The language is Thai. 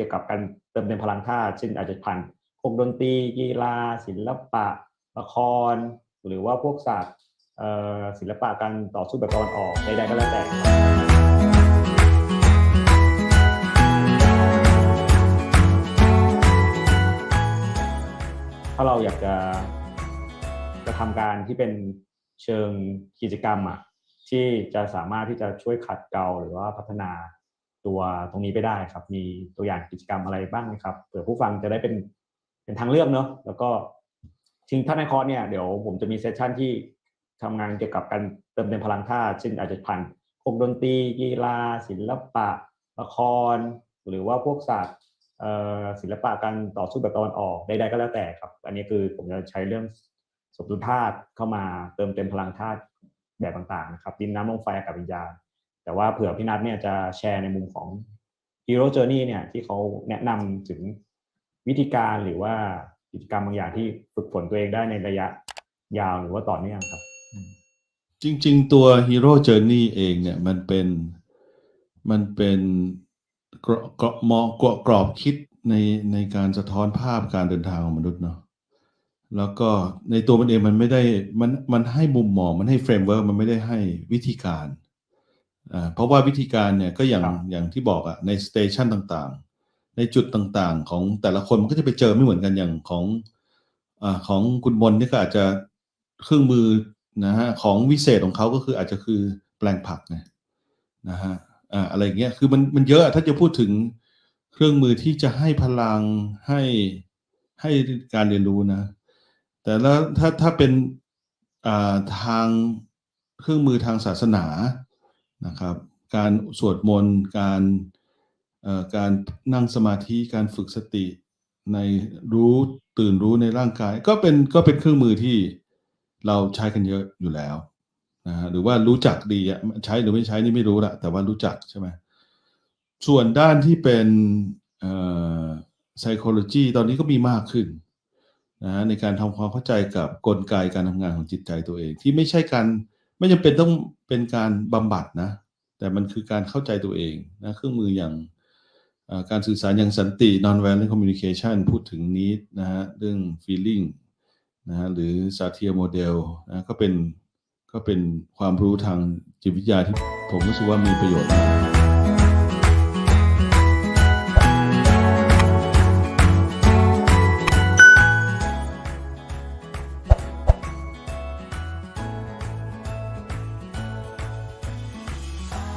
กี่ยวกับการเติมเต็มพลังธาตุเช่นอาจจะผ่านพวกดนตรีกีฬา ศิลปะ ละคร หรือว่าพวกศาสตร์ศิลปะการต่อสู้แบบตะวันออกใดๆก็แล้วแต่ถ้าเราอยากจะจะทำการที่เป็นเชิงกิจกรรมอะที่จะสามารถที่จะช่วยขัดเกลาหรือว่าพัฒนา ตัวตรงนี้ไปได้ครับ มีตัวอย่างกิจกรรมอะไรบ้างไหมครับเผื่อผู้ฟังจะได้เป็นเป็นทางเลือกเนาะแล้วก็จริงถ้าในคอร์สเนี่ยเดี๋ยวผมจะมีเซสชันที่ทำงานเกี่ยวกับการเติมเต็มพลังธาตุเช่นอาจจะผ่านพวกดนตรีกีฬา ศิลปะละคร หรือว่าพวกศาสตร์ศิลปะการต่อสู้แบบตะวันออกใดๆก็แล้วแต่ครับ อันนี้คือผมจะใช้เรื่องสมดุลธาตุเข้ามาเติมเต็มพลังธาตุแบบต่างๆนะครับดินน้ำลมไฟอากาศวิญญาณ แต่ว่าเผื่อพี่นัทเนี่ยจะแชร์ในมุมของ Hero Journey เนี่ยที่เขาแนะนำถึงวิธีการหรือว่ากิจกรรมบางอย่างที่ฝึกฝนตัวเองได้ในระยะยาวหรือว่าต่อเนื่องครับ จริง ๆ ตัว Hero Journey เองเนี่ยมันเป็นมันเป็นกรกรมองกรกรอบคิดในในการสะท้อนภาพการเดินทางของมนุษย์เนาะแล้วก็ในตัวมันเองมันไม่ได้มันมันให้มุมมองมันให้เฟรมเวิร์กมันไม่ได้ให้วิธีการ เพราะว่าวิธีการเนี่ยก็อย่างครับอย่างที่บอกอะในสเตชันต่างๆ ในจุดต่างๆ ของแต่ละคนมันก็จะไปเจอไม่เหมือนกันอย่างของอ่าของคุณบนนี่ก็อาจจะเครื่องมือนะฮะของวิเศษของเขาก็คืออาจจะคือแปลงผักไงนะฮะอ่าอะไรอย่างเงี้ยคือมันมันเยอะอะถ้าจะพูดถึงเครื่องมือที่จะให้พลังให้ให้การเรียนรู้นะ แต่แล้วถ้าถ้าเป็นอ่าทางเครื่องมือทางศาสนา นะครับ การสวดมนต์การการนั่งสมาธิการฝึกสติในรู้ตื่นรู้ในร่างกาย ก็เป็นก็เป็นเครื่องมือที่เราใช้กันเยอะอยู่แล้วนะฮะหรือว่ารู้จักดีอะใช้หรือไม่ใช้นี่ไม่รู้ละแต่ว่ารู้จักใช่ไหมส่วนด้านที่เป็นเอ่อ psychology ตอนนี้ก็มีมากขึ้นนะในการทำความเข้าใจกับกลไกการทำงานของจิตใจตัวเอง ที่ไม่ใช่การ ไม่จำเป็นต้องเป็นการบำบัดนะ แต่มันคือการเข้าใจตัวเองนะเครื่องมืออย่างการสื่อสารอย่างสันติ non-violent communication พูดถึงนี้นะฮะเรื่อง feeling นะฮะหรือซาเทียโมเดลนะก็เป็นก็เป็นความรู้ทางจิตวิทยาที่ผมรู้สึกว่ามีประโยชน์